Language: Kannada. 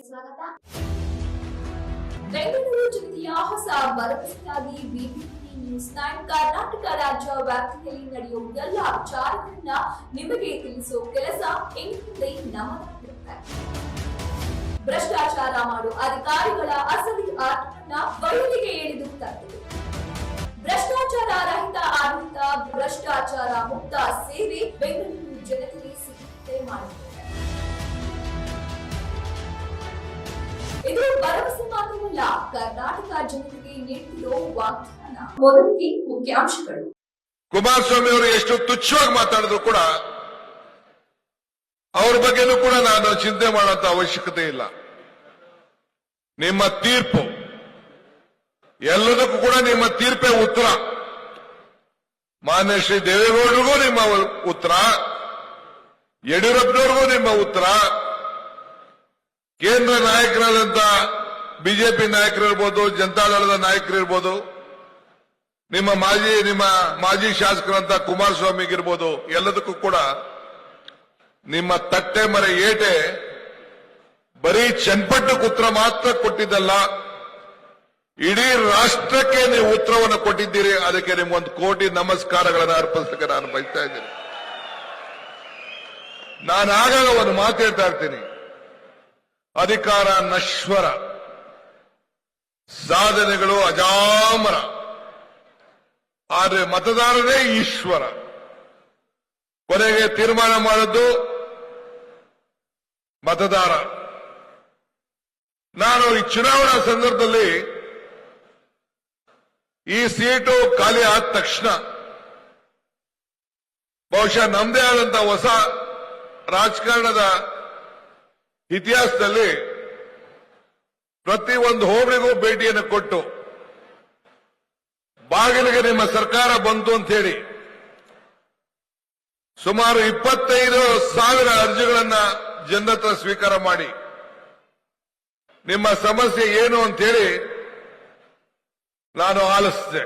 ಸ್ವಾಗತ. ಬೆಂಗಳೂರು ಜಿಲ್ಲೆಯ ಹೊಸ ಭರವಸೆಯಾಗಿ ಬಿಬಿಎಂಪಿ ನ್ಯೂಸ್ ನೈನ್ ಕರ್ನಾಟಕ ರಾಜ್ಯ ವ್ಯಾಪ್ತಿಯಲ್ಲಿ ನಡೆಯುವ ಎಲ್ಲ ವಿಚಾರಗಳನ್ನ ನಿಮಗೆ ತಿಳಿಸುವ ಕೆಲಸ ಇನ್ಮುಂದೆ ನಮ್ಮ ಭ್ರಷ್ಟಾಚಾರ ಮಾಡುವ ಅಧಿಕಾರಿಗಳ ಅಸಲಿ ಇದು ಭರವಸೆ ಮಾತ್ರವಲ್ಲ, ಕರ್ನಾಟಕ ಜನತೆಗೆ ನೀಡಿರೋ ವಾಗ್ದಾನ. ಮೊದಲಿಗೆ ಮುಖ್ಯಾಂಶಗಳು. ಕುಮಾರಸ್ವಾಮಿ ಅವರು ಎಷ್ಟು ತುಚ್ಛವಾಗಿ ಮಾತಾಡಿದ್ರು ಕೂಡ ಅವ್ರ ಬಗ್ಗೆನೂ ಕೂಡ ನಾನು ಚಿಂತೆ ಮಾಡುವಂತ ಅವಶ್ಯಕತೆ ಇಲ್ಲ. ನಿಮ್ಮ ತೀರ್ಪು, ಎಲ್ಲದಕ್ಕೂ ಕೂಡ ನಿಮ್ಮ ತೀರ್ಪೇ ಉತ್ತರ. ಮಾನ್ಯ ಶ್ರೀ ದೇವೇಗೌಡರಿಗೂ ನಿಮ್ಮ ಉತ್ತರ, ಯಡಿಯೂರಪ್ಪನವ್ರಿಗೂ ನಿಮ್ಮ ಉತ್ತರ. ಕೇಂದ್ರ ನಾಯಕರಾದಂತ ಬಿಜೆಪಿ ನಾಯಕರಿರ್ಬೋದು ಜನತಾದಳದ ನಾಯಕರಿರ್ಬೋದು, ನಿಮ್ಮ ಮಾಜಿ ನಿಮ್ಮ ಮಾಜಿ ಶಾಸಕರಂತ ಕುಮಾರಸ್ವಾಮಿಗಿರ್ಬೋದು, ಎಲ್ಲದಕ್ಕೂ ಕೂಡ ನಿಮ್ಮ ತಟ್ಟೆ ಮರೆ ಏಟೆ ಬರೀ ಚನ್ಪಟ್ಟು ಉತ್ತರ ಮಾತ್ರ ಕೊಟ್ಟಿದ್ದಲ್ಲ, ಇಡೀ ರಾಷ್ಟ್ರಕ್ಕೆ ನೀವು ಉತ್ತರವನ್ನು ಕೊಟ್ಟಿದ್ದೀರಿ, ಅದಕ್ಕೆ ನಿಮ್ಗೊಂದು ಕೋಟಿ ನಮಸ್ಕಾರಗಳನ್ನು ಅರ್ಪಿಸಲಿಕ್ಕೆ ನಾನು ಬಯಸ್ತಾ ಇದ್ದೀನಿ. ನಾನು ಆಗಾಗ ಒಂದು ಮಾತು ಹೇಳ್ತಾ ಇರ್ತೀನಿ. ಅಧಿಕಾರ ನಶ್ವರ. ಸಾಧನೆಗಳು ಅಜಾಮರ. ಆದರೆ ಮತದಾರರೇ ಈಶ್ವರ. ಕೊನೆಗೆ ತೀರ್ಮಾನ ಮಾಡದ್ದು ಮತದಾರ. ನಾನು ಈ ಚುನಾವಣಾ ಸಂದರ್ಭದಲ್ಲಿ ಈ ಸೀಟು ಖಾಲಿ ಆದ ತಕ್ಷಣ ಬಹುಶಃ ನಮ್ಮದೇ ಆದಂತಹ ಹೊಸ ರಾಜಕಾರಣದ ಇತಿಹಾಸದಲ್ಲಿ ಪ್ರತಿ ಒಂದು ಹೋಬಳಿಗೂ ಭೇಟಿಯನ್ನು ಕೊಟ್ಟು, ಬಾಗಿಲಿಗೆ ನಿಮ್ಮ ಸರ್ಕಾರ ಬಂತು ಅಂತ ಹೇಳಿ, ಸುಮಾರು ಇಪ್ಪತ್ತೈದು ಸಾವಿರ ಅರ್ಜಿಗಳನ್ನ ಜನತ್ರ ಸ್ವೀಕಾರ ಮಾಡಿ, ನಿಮ್ಮ ಸಮಸ್ಯೆ ಏನು ಅಂತ ಹೇಳಿ ನಾನು ಆಲಿಸಿದೆ.